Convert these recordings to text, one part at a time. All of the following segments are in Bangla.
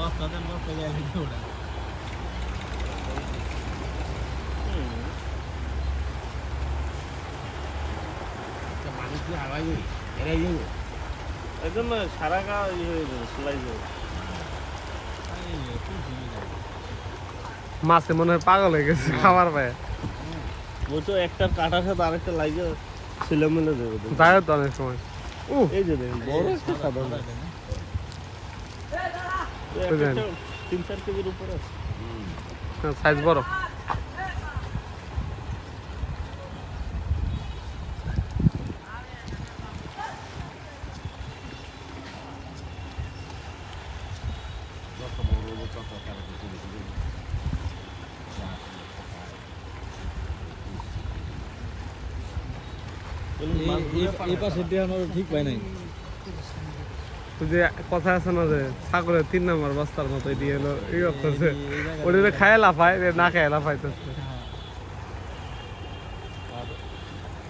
ওটা? এরাই যাবে একদম সারা গা ইয়ে হয়ে যাবে সেলাই যাবে মাছে মনে হয় পাগল হয়ে গেছে খাবার পায় ওই তো একটা কাটার সাথে আরেকটা লাগে ছেলে মেলে দেবে তো। যায় তো অনেক সময়। এই যে দেখুন বড় একটা সাদা তিন চার কেজির উপরে আছে। সাইজ বড়। এই পাশে দেওয়ানো ঠিক পাই নাই। যে কথা আছে না যে ছাগলের তিন নম্বর বস্তার মতো এটি হলো এই করতেছে ওটা খায় লাফায় না খায় লাফাইতেছে।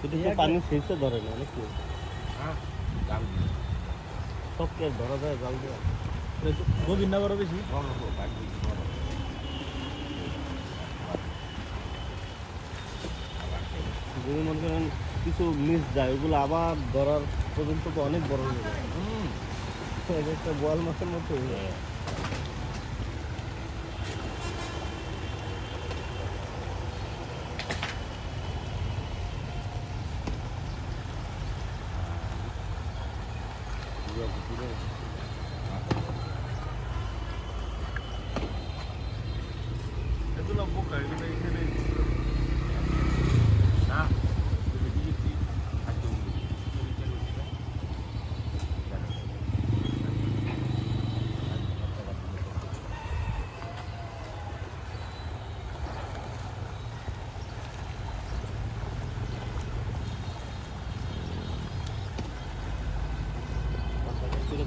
তো পানি শেষে ধরে না নাকি? হ্যাঁ জাল দিয়ে। সব কে ধরা যায় জাল দিয়ে? গোবিন্দা বড় বেশি? বড় বড় বাড়ি বড়। যদি মনে করেন কিছু মিস যায় ওগুলো আবার ধরার পর্যন্ত তো অনেক বড় হয়ে যায়। হুম এক একটা বোয়াল মাছের মতো হয়ে যায়। পুরো পুরো এগুলো বোকা এগুলো এখানে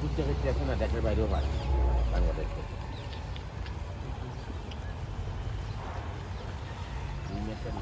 ঘুরতে ঘুরতে এখন না। দেশের বাইরেও পায় বাংলাদেশে দুই ম্যাচের